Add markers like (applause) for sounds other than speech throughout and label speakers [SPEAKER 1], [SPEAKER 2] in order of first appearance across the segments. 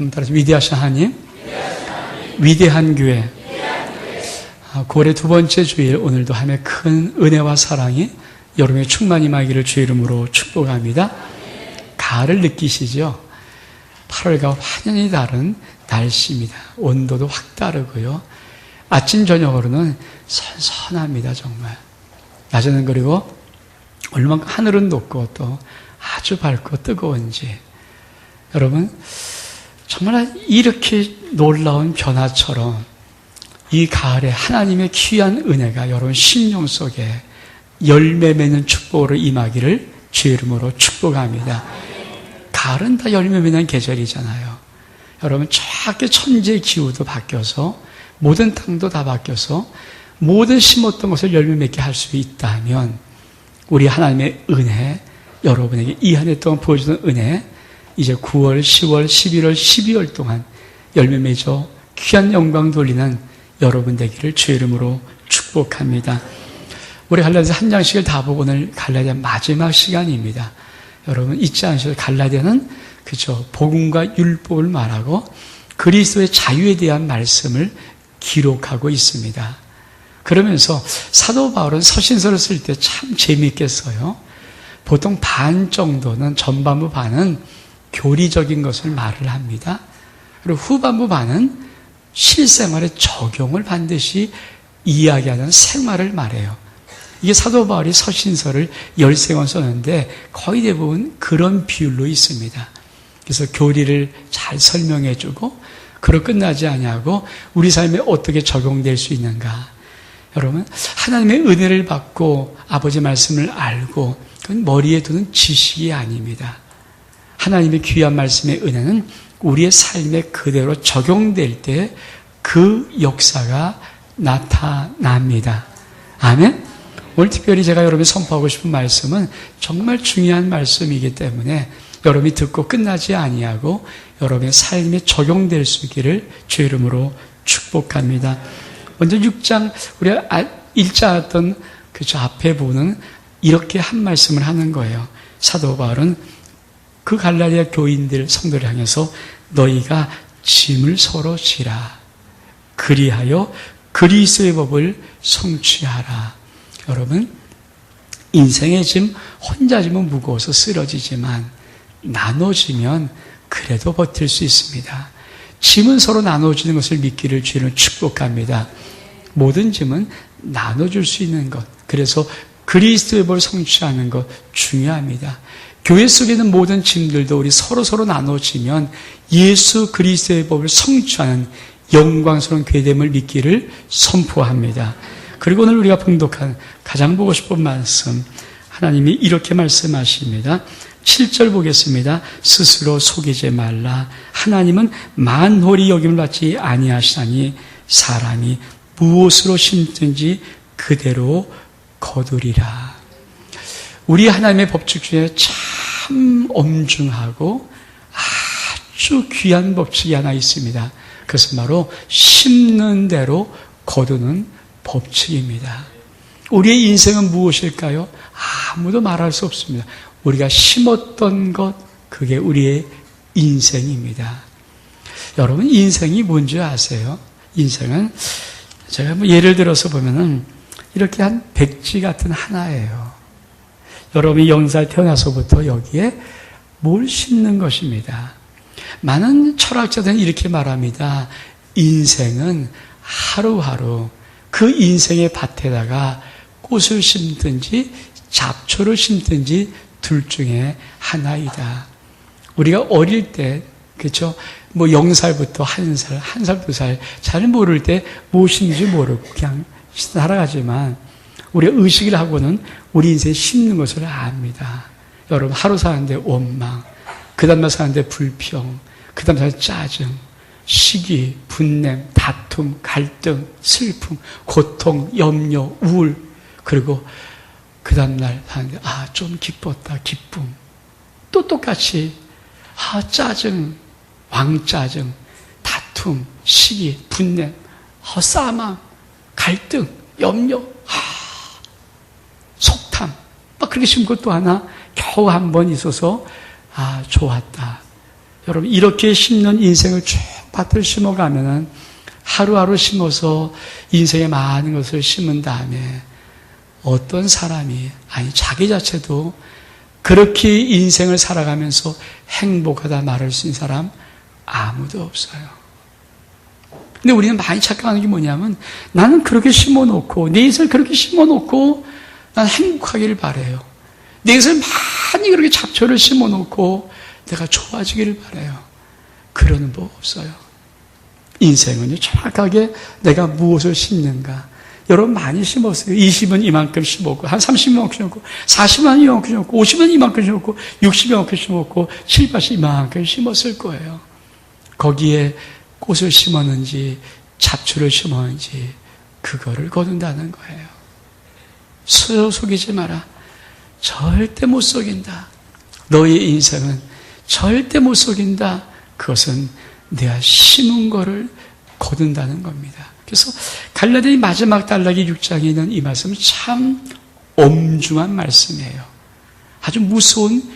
[SPEAKER 1] 한번 따라서 위대하신 하나님, 위대한 교회. 아, 고래 두 번째 주일 오늘도 함의 큰 은혜와 사랑이 여러분의 충만히 마기를 주의 이름으로 축복합니다. 가을을 느끼시죠? 8월과 완전히 다른 날씨입니다. 온도도 확 다르고요. 아침 저녁으로는 선선합니다, 정말. 낮에는 그리고 얼마나 하늘은 높고 또 아주 밝고 뜨거운지. 여러분, 정말 이렇게 놀라운 변화처럼 이 가을에 하나님의 귀한 은혜가 여러분 심령 속에 열매 맺는 축복으로 임하기를 주의 이름으로 축복합니다. 가을은 다 열매 맺는 계절이잖아요. 여러분 정확히 천지의 기후도 바뀌어서 모든 땅도 다 바뀌어서 모든 심었던 것을 열매 맺게 할 수 있다면 우리 하나님의 은혜 여러분에게 이 한 해 동안 보여주는 은혜 이제 9월, 10월, 11월, 12월 동안 열매 맺어 귀한 영광 돌리는 여러분 되기를 주의 이름으로 축복합니다. 우리 갈라디아 한 장씩을 다 보고 오늘 갈라디아 마지막 시간입니다. 여러분 잊지 않으셔도 갈라디아는 그죠 복음과 율법을 말하고 그리스도의 자유에 대한 말씀을 기록하고 있습니다. 그러면서 사도 바울은 서신서를 쓸 때 참 재미있게 써요. 보통 반 정도는 전반부 반은 교리적인 것을 말을 합니다. 그리고 후반부 반은 실생활의 적용을 반드시 이야기하는 생활을 말해요. 이게 사도 바울이 서신서를 열세 권 썼는데 거의 대부분 그런 비율로 있습니다. 그래서 교리를 잘 설명해 주고 그로 끝나지 아니하고 우리 삶에 어떻게 적용될 수 있는가. 여러분, 하나님의 은혜를 받고 아버지 말씀을 알고 그건 머리에 두는 지식이 아닙니다. 하나님의 귀한 말씀의 은혜는 우리의 삶에 그대로 적용될 때 그 역사가 나타납니다. 아멘? 오늘 특별히 제가 여러분이 선포하고 싶은 말씀은 정말 중요한 말씀이기 때문에 여러분이 듣고 끝나지 아니하고 여러분의 삶에 적용될 수 있기를 주 이름으로 축복합니다. 먼저 6장 우리가 1자 아, 했던 그저 앞에 보는 이렇게 한 말씀을 하는 거예요. 사도 바울은 그 갈라디아 교인들 성도를 향해서 너희가 짐을 서로 지라. 그리하여 그리스의 법을 성취하라. 여러분, 인생의 짐 혼자 짐은 무거워서 쓰러지지만 나눠지면 그래도 버틸 수 있습니다. 짐은 서로 나눠주는 것을 믿기를 주는 축복합니다. 모든 짐은 나눠줄 수 있는 것. 그래서 그리스도의 법을 성취하는 것 중요합니다. 교회 속에 있는 모든 짐들도 우리 서로 서로 나눠지면 예수 그리스도의 법을 성취하는 영광스러운 괴됨을 믿기를 선포합니다. 그리고 오늘 우리가 봉독한 가장 보고 싶은 말씀 하나님이 이렇게 말씀하십니다. 7절 보겠습니다. 스스로 속이지 말라. 하나님은 만홀이 여김을 받지 아니하시나니 사람이 무엇으로 심든지 그대로 거두리라. 우리 하나님의 법칙 중에 참 엄중하고 아주 귀한 법칙이 하나 있습니다. 그것은 바로 심는 대로 거두는 법칙입니다. 우리의 인생은 무엇일까요? 아무도 말할 수 없습니다. 우리가 심었던 것, 그게 우리의 인생입니다. 여러분, 인생이 뭔지 아세요? 인생은, 제가 뭐 예를 들어서 보면은, 이렇게 한 백지 같은 하나예요. 여러분이 영사에 태어나서부터 여기에 뭘 심는 것입니다. 많은 철학자들은 이렇게 말합니다. 인생은 하루하루 그 인생의 밭에다가 꽃을 심든지 잡초를 심든지 둘 중에 하나이다. 우리가 어릴 때, 그렇죠? 뭐 0살부터 1살, 1살, 2살, 잘 모를 때 무엇인지 모르고 그냥 살아가지만 우리가 의식을 하고는 우리 인생 심는 것을 압니다. 여러분, 하루 사는데 원망, 그 다음날 사는데 불평, 그 다음 사는데 짜증, 시기, 분냄, 다툼, 갈등, 슬픔, 고통, 염려, 우울, 그리고 그 다음날 하는데, 아, 좀 기뻤다, 기쁨. 또 똑같이, 아, 짜증, 왕짜증, 다툼, 시기, 분냄, 아, 싸망, 갈등, 염려, 심고 또 하나 겨우 한 번 있어서, 아, 좋았다. 여러분, 이렇게 심는 인생을 쭉 밭을 심어가면은 하루하루 심어서 인생에 많은 것을 심은 다음에 어떤 사람이, 아니, 자기 자체도 그렇게 인생을 살아가면서 행복하다 말할 수 있는 사람 아무도 없어요. 근데 우리는 많이 착각하는 게 뭐냐면 나는 그렇게 심어놓고 내 인생을 그렇게 심어놓고 난 행복하기를 바래요. 내 인생을 많이 그렇게 잡초를 심어놓고 내가 좋아지기를 바래요. 그러는 법 없어요. 인생은요 정확하게 내가 무엇을 심는가 여러분 많이 심었어요. 20은 이만큼 심었고, 한 30만 심었고, 40만 이만큼 심었고, 50은 이만큼 심었고, 60은 이만큼 심었고, 7, 80 이만큼 심었을 거예요. 거기에 꽃을 심었는지, 잡초를 심었는지, 그거를 거둔다는 거예요. 스스로 속이지 마라. 절대 못 속인다. 너의 인생은 절대 못 속인다. 그것은 내가 심은 거를 거둔다는 겁니다. 그래서 갈라디아 마지막 단락의 6장에 있는 이 말씀은 참 엄중한 말씀이에요. 아주 무서운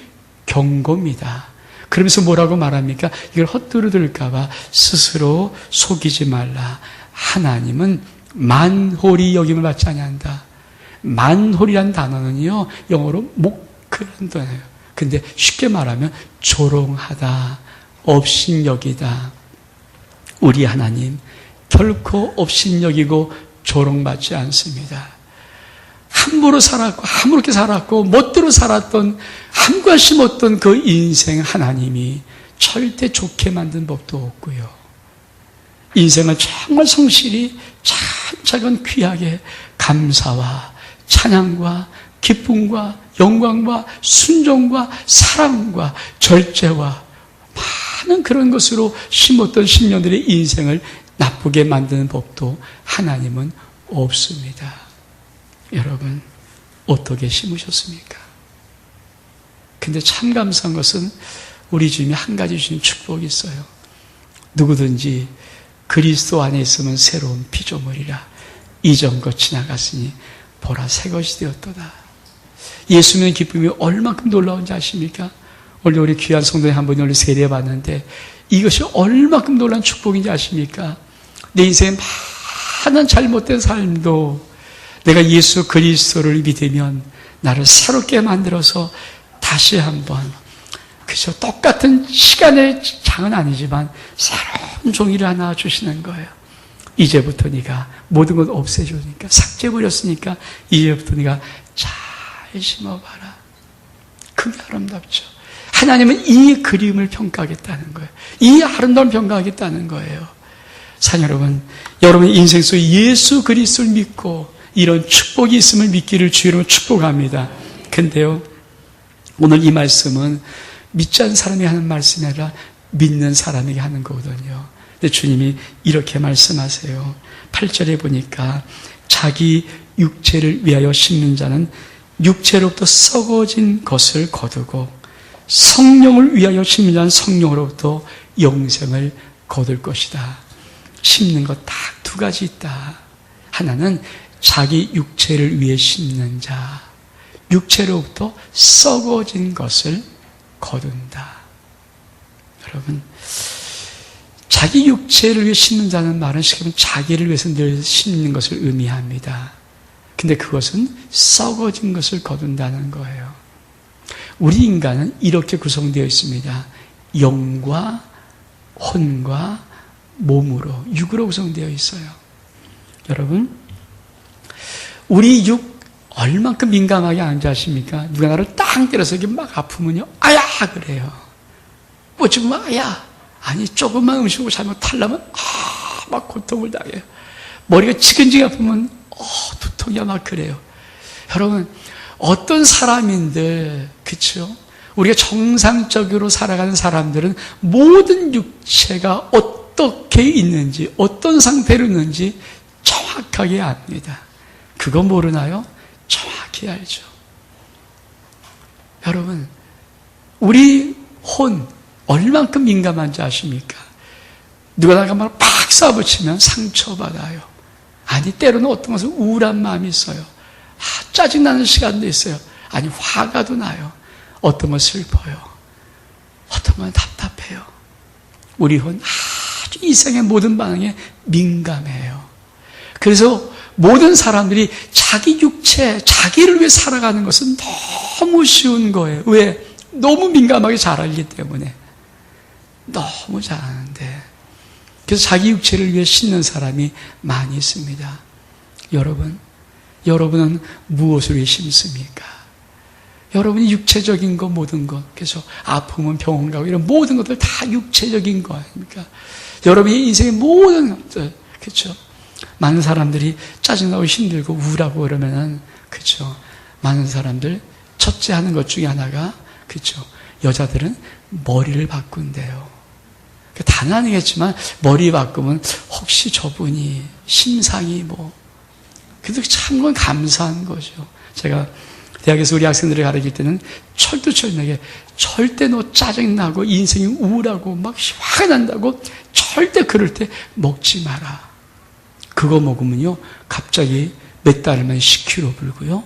[SPEAKER 1] 경고입니다. 그러면서 뭐라고 말합니까? 이걸 헛두르들까봐 스스로 속이지 말라. 하나님은 만홀이 여김을 받지 아니한다. 만홀이란 단어는요, 영어로 목크란 단어예요. 근데 쉽게 말하면 조롱하다, 업신여기다. 우리 하나님 결코 업신여기고 조롱받지 않습니다. 함부로 살았고 함부롭게 살았고 멋대로 살았던 함과 심었던 그 인생 하나님이 절대 좋게 만든 법도 없고요. 인생을 정말 성실히 차근차근 귀하게 감사와 찬양과 기쁨과 영광과 순종과 사랑과 절제와 많은 그런 것으로 심었던 10년들의 인생을 나쁘게 만드는 법도 하나님은 없습니다. 여러분, 어떻게 심으셨습니까? 근데 참 감사한 것은 우리 주님이 한 가지 주신 축복이 있어요. 누구든지 그리스도 안에 있으면 새로운 피조물이라 이전 것 지나갔으니 보라 새 것이 되었도다. 예수 믿는 기쁨이 얼마큼 놀라운지 아십니까? 오늘 우리 귀한 성도님 한 분이 오늘 세례 받는데 이것이 얼마큼 놀란 축복인지 아십니까? 내 인생에 많은 잘못된 삶도 내가 예수 그리스도를 믿으면 나를 새롭게 만들어서 다시 한번 그저 똑같은 시간의 장은 아니지만 새로운 종이를 하나 주시는 거예요. 이제부터 네가 모든 걸 없애주니까 삭제버렸으니까 이제부터 네가 잘 심어봐라. 그게 아름답죠. 하나님은 이 그림을 평가하겠다는 거예요. 이 아름다운 평가하겠다는 거예요. 사 여러분, 여러분의 인생 속에 예수 그리스도를 믿고 이런 축복이 있음을 믿기를 주의로 축복합니다. 근데요, 오늘 이 말씀은 믿지 않는 사람이 하는 말씀이 아니라 믿는 사람에게 하는 거거든요. 근데 주님이 이렇게 말씀하세요. 8절에 보니까 자기 육체를 위하여 심는 자는 육체로부터 썩어진 것을 거두고 성령을 위하여 심는 자는 성령으로부터 영생을 거둘 것이다. 심는 것 딱 두 가지 있다. 하나는 자기 육체를 위해 심는 자. 육체로부터 썩어진 것을 거둔다. 여러분, 자기 육체를 위해 심는 자는 말은 지금 자기를 위해서 늘 심는 것을 의미합니다. 근데 그것은 썩어진 것을 거둔다는 거예요. 우리 인간은 이렇게 구성되어 있습니다. 영과 혼과 몸으로, 육으로 구성되어 있어요. 여러분, 우리 육 얼만큼 민감하게 앉아 하십니까? 누가 나를 땅 때려서 막 아프면요, 아야! 그래요. 뭐 지금 아야! 아니, 조금만 음식을 잘못하려면, 아, 막 고통을 당해요. 머리가 지근지근 아프면, 어, 두통이야, 막 그래요. 여러분, 어떤 사람인들, 그쵸? 우리가 정상적으로 살아가는 사람들은 모든 육체가 어떻게 있는지, 어떤 상태로 있는지 정확하게 압니다. 그거 모르나요? 정확히 알죠. 여러분, 우리 혼, 얼만큼 민감한지 아십니까? 누가 나가 막 쏴붙이면 상처받아요. 아니, 때로는 어떤 것은 우울한 마음이 있어요. 아, 짜증나는 시간도 있어요. 아니, 화가도 나요. 어떤 건 슬퍼요. 어떤 건 답답해요. 우리 혼 아주 이생의 모든 반응에 민감해요. 그래서 모든 사람들이 자기 육체, 자기를 위해 살아가는 것은 너무 쉬운 거예요. 왜? 너무 민감하게 잘 알기 때문에. 너무 잘하는데. 그래서 자기 육체를 위해 신는 사람이 많이 있습니다. 여러분, 여러분은 무엇을 위해 심습니까? 여러분이 육체적인 것, 모든 것. 그래서 아프면 병원 가고 이런 모든 것들 다 육체적인 거 아닙니까? 여러분의 인생의 모든 것들, 그렇죠? 많은 사람들이 짜증나고 힘들고 우울하고 그러면은, 그렇죠? 많은 사람들 첫째 하는 것 중에 하나가, 그렇죠? 여자들은 머리를 바꾼대요. 단 아니겠지만 머리 바꾸면 혹시 저분이 심상이 뭐 그래도 참 건 감사한 거죠. 제가 대학에서 우리 학생들을 가르칠 때는 철두철미하게 절대 너 짜증나고 인생이 우울하고 막 화가 난다고 절대 그럴 때 먹지 마라. 그거 먹으면요 갑자기 몇 달 만에 10kg 불고요.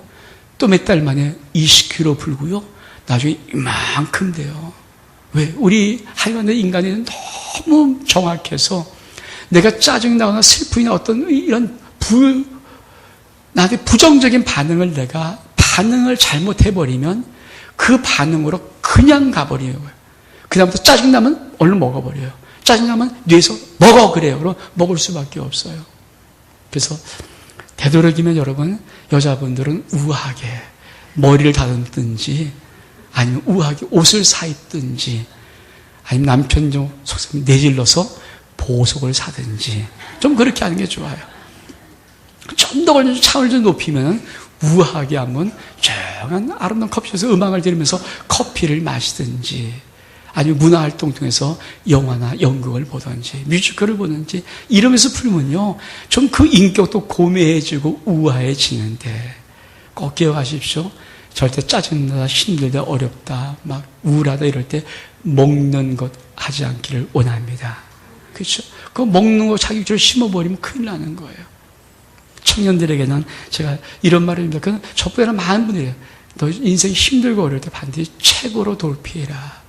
[SPEAKER 1] 또 몇 달 만에 20kg 불고요. 나중에 이만큼 돼요. 왜? 우리 하여간 인간이 너무 정확해서 내가 짜증나거나 슬프이나 어떤 이런 부, 나한테 부정적인 반응을 내가 반응을 잘못해버리면 그 반응으로 그냥 거예요. 그다음부터 짜증나면 얼른 먹어버려요. 짜증나면 뇌에서 먹어 그래요. 그럼 먹을 수밖에 없어요. 그래서 되도록이면 여러분 여자분들은 우아하게 머리를 다듬든지 아니면 우아하게 옷을 사 입든지 아니면 남편 좀 속셈 내질러서 보석을 사든지 좀 그렇게 하는 게 좋아요. 좀 더 걸려서 차원을 좀 높이면 우아하게 한번 조용한 아름다운 커피숍에서 음악을 들으면서 커피를 마시든지 아니면 문화활동 통해서 영화나 연극을 보든지 뮤지컬을 보든지 이러면서 풀면요 좀 그 인격도 고매해지고 우아해지는데 꼭 기억하십시오 절대 짜증나다 힘들다 어렵다 막 우울하다 이럴 때 먹는 것 하지 않기를 원합니다 그렇죠? 그 먹는 거 자기 줄 심어버리면 큰일 나는 거예요 청년들에게는 제가 이런 말을 합니다. 그건 저보다 많은 분들이 너 인생이 힘들고 어려울 때 반드시 책으로 돌피해라.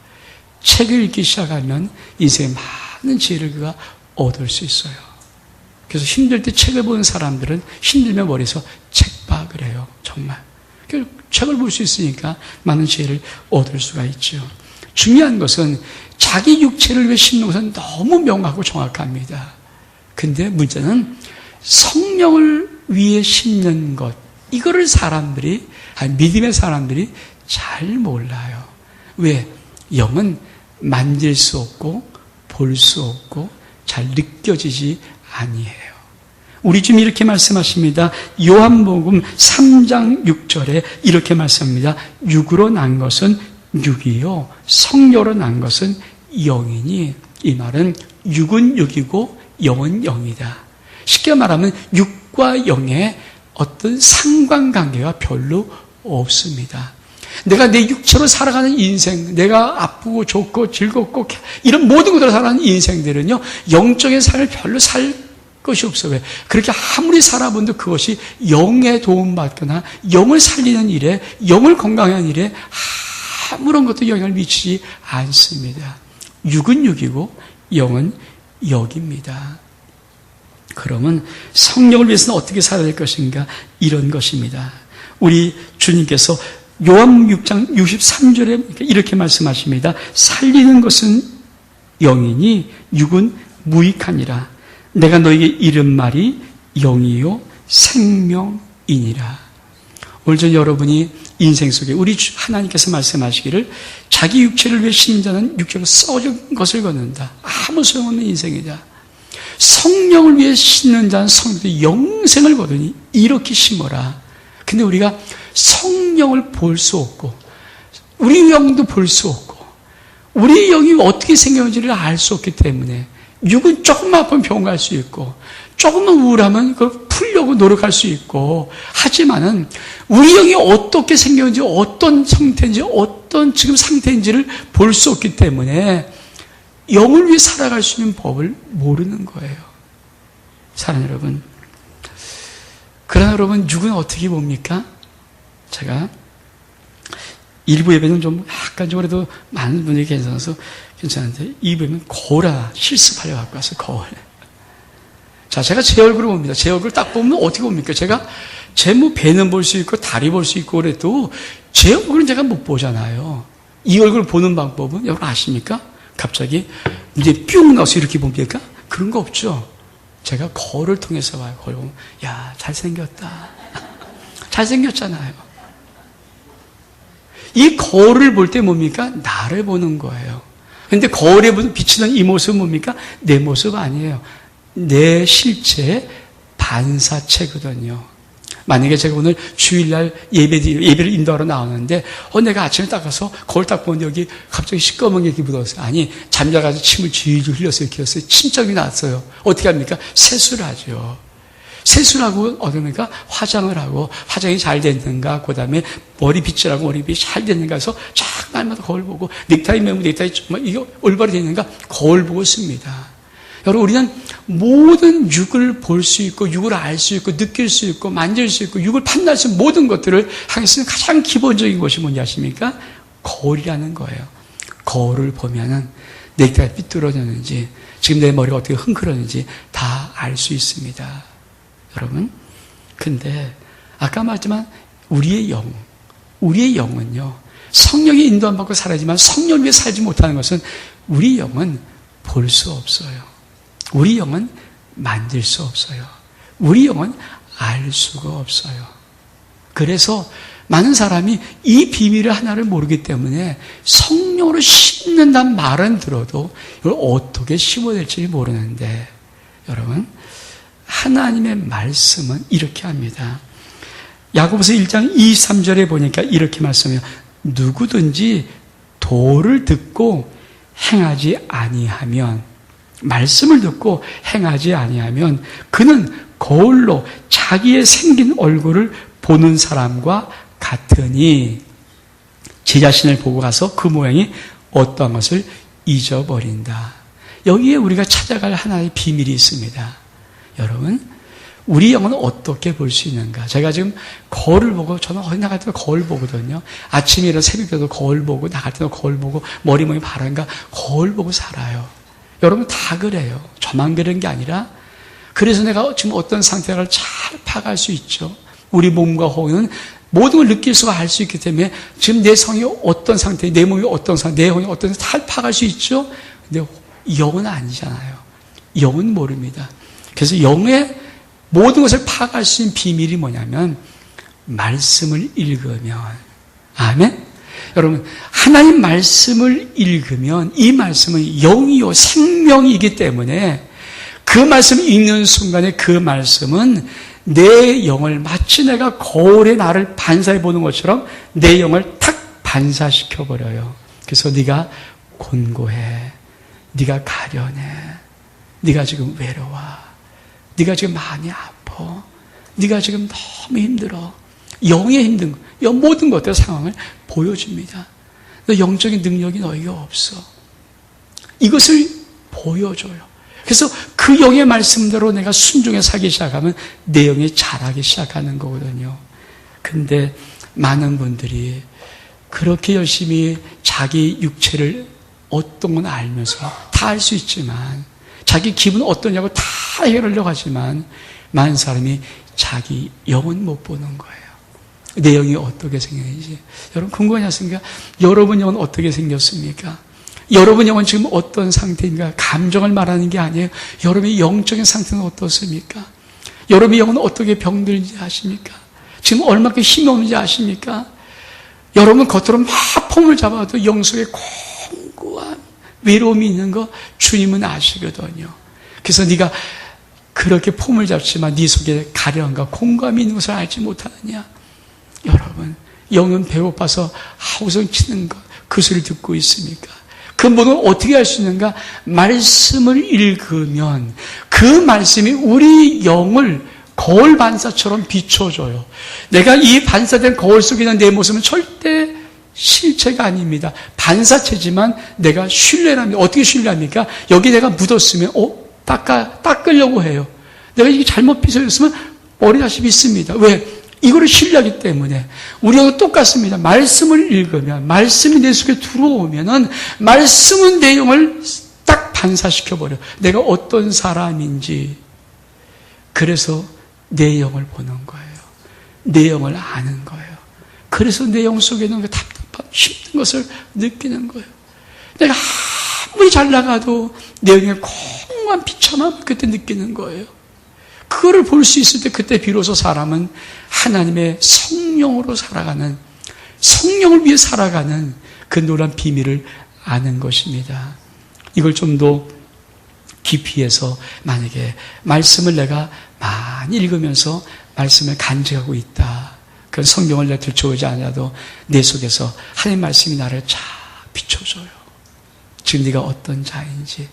[SPEAKER 1] 책을 읽기 시작하면 인생에 많은 지혜를 그가 얻을 수 있어요. 그래서 힘들 때 책을 보는 사람들은 힘들면 머리에서 책봐 그래요. 정말. 책을 볼 수 있으니까 많은 지혜를 얻을 수가 있죠. 중요한 것은 자기 육체를 위해 심는 것은 너무 명하고 정확합니다. 근데 문제는 성령을 위해 심는 것, 이거를 사람들이, 믿음의 사람들이 잘 몰라요. 왜? 영은 만질 수 없고, 볼 수 없고, 잘 느껴지지 아니해요. 우리 주님 이렇게 말씀하십니다. 요한복음 3장 6절에 이렇게 말씀합니다. 육으로 난 것은 육이요. 성녀로 난 것은 영이니 이 말은 육은 육이고 영은 영이다. 쉽게 말하면 육과 영의 어떤 상관관계가 별로 없습니다. 내가 내 육체로 살아가는 인생, 내가 아프고 좋고 즐겁고 이런 모든 것으로 살아가는 인생들은요, 영적인 삶을 별로 살 것이 없어. 왜? 그렇게 아무리 살아본도 그것이 영에 도움받거나 영을 살리는 일에, 영을 건강한 일에 아무런 것도 영향을 미치지 않습니다. 육은 육이고 영은 영입니다. 그러면 성령을 위해서는 어떻게 살아야 될 것인가? 이런 것입니다. 우리 주님께서 요한 6장 63절에 이렇게 말씀하십니다. 살리는 것은 영이니 육은 무익하니라. 내가 너에게 이른 말이 영이요 생명이니라. 오늘 전 여러분이 인생 속에 우리 하나님께서 말씀하시기를 자기 육체를 위해 심는 자는 육체로 썩어진 것을 걷는다. 아무 소용없는 인생이다. 성령을 위해 심는 자는 성령의 영생을 거두니 이렇게 심어라. 근데 우리가 성령을 볼 수 없고 우리 영도 볼 수 없고 우리 영이 어떻게 생겼는지를 알 수 없기 때문에 육은 조금만 아프면 병원 갈 수 있고 조금만 우울하면 그걸 풀려고 노력할 수 있고 하지만은 우리 영이 어떻게 생겼는지 어떤 상태인지 어떤 지금 상태인지를 볼 수 없기 때문에 영을 위해 살아갈 수 있는 법을 모르는 거예요. 사랑 여러분. 그러나 여러분, 육은 어떻게 봅니까? 제가 일부 예배는 좀 그래도 많은 분들이 괜찮아서 괜찮은데 이 예배는 거울 하나 실습하려 갖고 왔어요. 거울. 자, 제가 제 얼굴을 봅니다. 제 얼굴 딱 보면 어떻게 봅니까? 제가 제 뭐 배는 볼 수 있고 다리 볼 수 있고 그래도 제 얼굴은 제가 못 보잖아요. 이 얼굴 보는 방법은 여러분 아십니까? 갑자기 이제 뿅 나와서 이렇게 봅니까? 그런 거 없죠. 제가 거울을 통해서 봐요. 거울 보면 야 잘생겼다. (laughs) 잘생겼잖아요. 이 거울을 볼 때 뭡니까? 나를 보는 거예요. 근데 거울에 비치는 이 모습은 뭡니까? 내 모습 아니에요. 내 실체 반사체거든요. 만약에 제가 오늘 주일날 예배, 예배를 인도하러 나오는데, 어, 내가 아침에 딱 가서 거울 딱 보는데 여기 갑자기 시꺼먼 게 묻었어요. 아니, 잠자가지고 침을 줄줄 흘렸어요. 했어요. 침적이 났어요. 어떻게 합니까? 세수를 하죠. 세수라고 어떻습니까? 화장을 하고 화장이 잘 됐는가, 그 다음에 머리 빗질하고 머리빗이 잘 됐는가 해서 쫙 날마다 거울 보고 넥타이 매면 넥타이 정말 이거 올바로 됐는가 거울 보고 씁니다. 여러분 우리는 모든 육을 볼 수 있고 육을 알 수 있고 느낄 수 있고 만질 수 있고 육을 판단할 수 있는 모든 것들을 하기 위해서 가장 기본적인 것이 뭔지 아십니까? 거울이라는 거예요. 거울을 보면은 넥타이 삐뚤어졌는지 지금 내 머리가 어떻게 흥그러는지 다 알 수 있습니다. 여러분. 근데 아까 말했지만 우리의 영, 우리의 영은요. 성령의 인도 안 받고 살아야지만 성령 위에 살지 못하는 것은 우리 영은 볼 수 없어요. 우리 영은 만질 수 없어요. 우리 영은 알 수가 없어요. 그래서 많은 사람이 이 비밀을 하나를 모르기 때문에 성령으로 심는다는 말은 들어도 이걸 어떻게 심어야 될지 모르는데 여러분 하나님의 말씀은 이렇게 합니다. 야고보서 1장 2, 3절에 보니까 이렇게 말씀해요. 누구든지 도를 듣고 행하지 아니하면 말씀을 듣고 행하지 아니하면 그는 거울로 자기의 생긴 얼굴을 보는 사람과 같으니 제 자신을 보고 가서 그 모양이 어떠한 것을 잊어버린다. 여기에 우리가 찾아갈 하나의 비밀이 있습니다. 여러분, 우리 영은 어떻게 볼 수 있는가? 제가 지금 거울을 보고, 저는 어디 나갈 때도 거울 보거든요. 아침에 일어 새벽에도 거울 보고, 나갈 때도 거울 보고, 머리 모양이 바른가? 거울 보고 살아요. 여러분 다 그래요. 저만 그런 게 아니라, 그래서 내가 지금 어떤 상태를 잘 파악할 수 있죠. 우리 몸과 호흡은 모든 걸 느낄 수가 알 수 있기 때문에 지금 내 성이 어떤 상태, 내 몸이 어떤 상태, 내 혼이 어떤 상태 잘 파악할 수 있죠. 근데 영은 아니잖아요. 영은 모릅니다. 그래서 영의 모든 것을 파악할 수 있는 비밀이 뭐냐면 말씀을 읽으면 아멘. 여러분 하나님 말씀을 읽으면 이 말씀은 영이요 생명이기 때문에 그 말씀 읽는 순간에 그 말씀은 내 영을 마치 내가 거울에 나를 반사해 보는 것처럼 내 영을 탁 반사시켜 버려요. 그래서 네가 곤고해, 네가 가련해, 네가 지금 외로워. 네가 지금 많이 아파. 네가 지금 너무 힘들어. 영의 힘든 거, 모든 것들 상황을 보여줍니다. 너 영적인 능력이 너에게 없어. 이것을 보여줘요. 그래서 그 영의 말씀대로 내가 순종해 살기 시작하면 내 영이 자라기 시작하는 거거든요. 근데 많은 분들이 그렇게 열심히 자기 육체를 어떤 건 알면서 다알수 있지만 자기 기분 어떠냐고 다 해결하려고 하지만 많은 사람이 자기 영은 못 보는 거예요. 내 영이 어떻게 생겼는지. 여러분 궁금하지 않습니까? 여러분 영은 어떻게 생겼습니까? 여러분 영은 지금 어떤 상태인가? 감정을 말하는 게 아니에요. 여러분의 영적인 상태는 어떻습니까? 여러분의 영은 어떻게 병들는지 아십니까? 지금 얼마큼 힘이 없는지 아십니까? 여러분 겉으로 막 폼을 잡아도 영 속에 공고한 외로움이 있는 거 주님은 아시거든요. 그래서 네가 그렇게 폼을 잡지만 네 속에 가려움과 공감이 있는 것을 알지 못하느냐? 여러분, 영은 배고파서 하우성 치는 것, 그 소리를 듣고 있습니까? 그 모든 어떻게 할 수 있는가? 말씀을 읽으면 그 말씀이 우리 영을 거울 반사처럼 비춰줘요. 내가 이 반사된 거울 속에 있는 내 모습은 절대 실체가 아닙니다. 반사체지만 내가 신뢰랍니다. 어떻게 신뢰합니까? 여기 내가 묻었으면, 어? 닦아, 닦으려고 해요. 내가 이게 잘못 빗어졌으면 머리 다시 빗습니다. 왜? 이거를 신뢰하기 때문에 우리가 똑같습니다. 말씀을 읽으면 말씀이 내 속에 들어오면은 말씀은 내용을 딱 반사시켜 버려. 내가 어떤 사람인지 그래서 내용을 보는 거예요. 내용을 아는 거예요. 그래서 내용 속에 있는 그 답답한 힘든 것을 느끼는 거예요. 내가 아무리 잘 나가도 내용에 공한 비참함 그때 느끼는 거예요. 그거를 볼 수 있을 때 그때 비로소 사람은 하나님의 성령으로 살아가는 성령을 위해 살아가는 그 노란 비밀을 아는 것입니다. 이걸 좀 더 깊이 해서 만약에 말씀을 내가 많이 읽으면서 말씀을 간직하고 있다. 그 성경을 내가 들춰오지 않아도 내 속에서 하나님 말씀이 나를 쫙 비춰줘요. 지금 네가 어떤 자인지.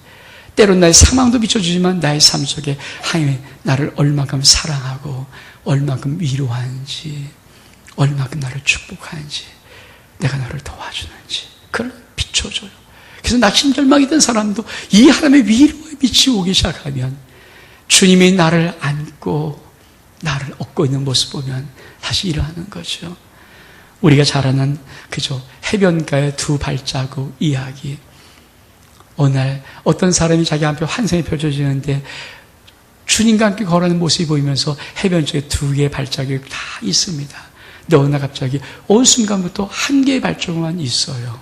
[SPEAKER 1] 때론 나의 상황도 비춰주지만 나의 삶 속에 하나님이 나를 얼마큼 사랑하고 얼마큼 위로하는지 얼마큼 나를 축복하는지 내가 너를 도와주는지 그걸 비춰줘요. 그래서 낙심절망이 된 사람도 이 하나님의 위로의 빛이 오기 시작하면 주님이 나를 안고 나를 얻고 있는 모습 보면 다시 일어나는 거죠. 우리가 잘 아는 그죠 해변가의 두 발자국 이야기. 어느 날 어떤 사람이 자기 앞에 환생이 펼쳐지는데 주님과 함께 걸어가는 모습이 보이면서 해변 쪽에 두 개의 발자국이 다 있습니다. 근데 어느 날 갑자기 어느 순간부터 한 개의 발자국만 있어요.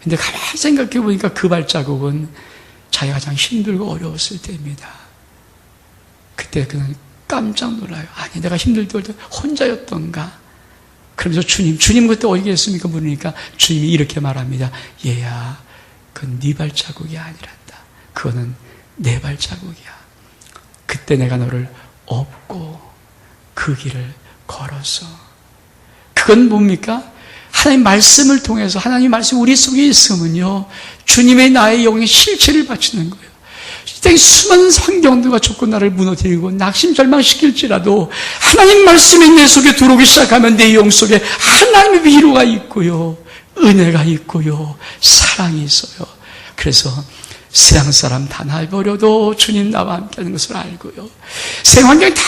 [SPEAKER 1] 근데 가만히 생각해 보니까 그 발자국은 자기가 가장 힘들고 어려웠을 때입니다. 그때 그는 깜짝 놀라요. 아니, 내가 힘들 때 혼자였던가? 그러면서 주님, 주님 그때 어디 계십니까? 물으니까 주님이 이렇게 말합니다. 얘야, 그건 네 발자국이 아니란다. 그거는 내 발자국이야. 그때 내가 너를 업고 그 길을 걸어서. 그건 뭡니까? 하나님 말씀을 통해서 하나님 말씀 우리 속에 있으면요. 주님의 나의 영의 실체를 바치는 거예요. 이 수많은 환경들과 조건 나를 무너뜨리고 낙심 절망시킬지라도 하나님 말씀이 내 속에 들어오기 시작하면 내 영 속에 하나님의 위로가 있고요. 은혜가 있고요. 사랑이 있어요. 그래서 세상 사람 다 날 버려도 주님 나와 함께 하는 것을 알고요. 생활경 다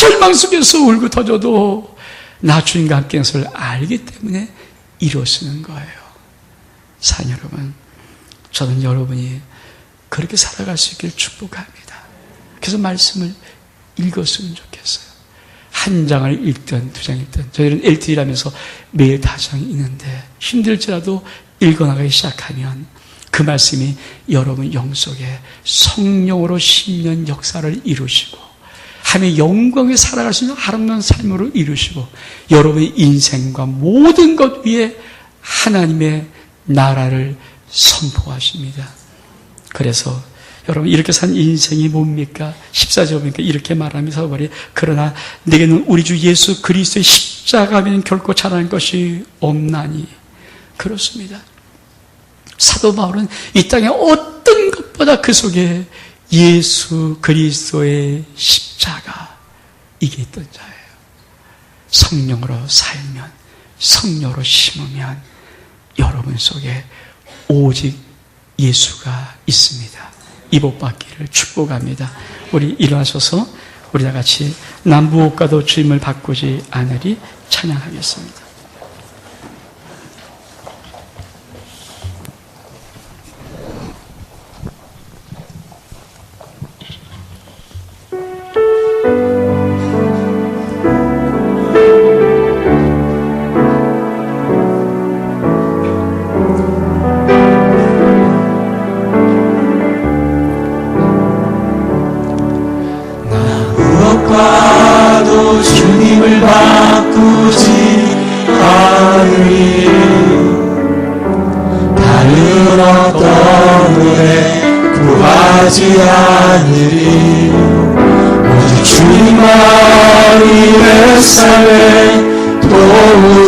[SPEAKER 1] 절망 속에서 울고 터져도 나 주님과 함께 하는 것을 알기 때문에 이루어지는 거예요. 사랑 여러분, 저는 여러분이 그렇게 살아갈 수 있기를 축복합니다. 그래서 말씀을 읽었으면 좋겠어요. 한 장을 읽든 두 장 읽든 저희는 LTE라면서 매일 다장이 있는데 힘들지라도 읽어나가기 시작하면 그 말씀이 여러분 영 속에 성령으로 10년 역사를 이루시고 하나님의 영광에 살아갈 수 있는 아름다운 삶으로 이루시고 여러분의 인생과 모든 것 위에 하나님의 나라를 선포하십니다. 그래서 여러분 이렇게 산 인생이 뭡니까? 14절 보니까 이렇게 말하면서 말이 그러나 내게는 우리 주 예수 그리스도의 십자가면 결코 잘하는 것이 없나니 그렇습니다. 사도 바울은 이 땅에 어떤 것보다 그 속에 예수 그리스도의 십자가 이게 있던 자예요. 성령으로 살면 성령으로 심으면 여러분 속에 오직 예수가 있습니다. 이 복 받기를 축복합니다. 우리 일어나셔서 우리 다 같이 남부옥가도 주임을 바꾸지 않으리 찬양하겠습니다.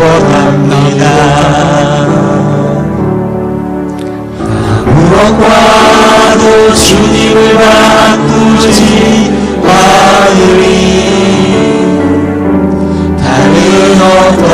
[SPEAKER 2] 원합니다. 무엇과도 주님을 바꾸지 마으리 다른 어떤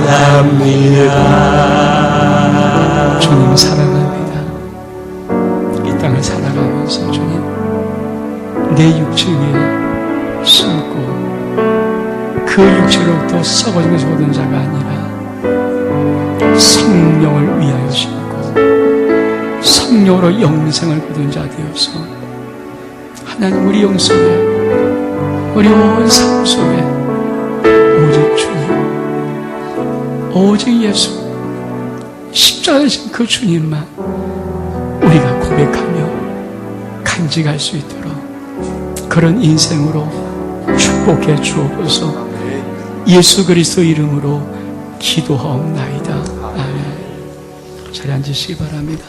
[SPEAKER 2] 되기 원합니다.
[SPEAKER 1] 주님 사랑합니다. 이 땅을 살아가면서 주님 내 육체 위에 숨고 그 육체로부터 썩어지면서 오는 자가 아니라 성령을 위하여 심고 성령으로 영생을 거둔 자 되어서. 하나님 우리 영 속에 우리 온 삶 속에 오직 주님 오직 예수 십자가 되신 그 주님만 우리가 고백하며 간직할 수 있도록 그런 인생으로 축복해 주옵소서 예수 그리스도 이름으로 기도하옵나이다. 아멘. 자리 앉으시기 바랍니다.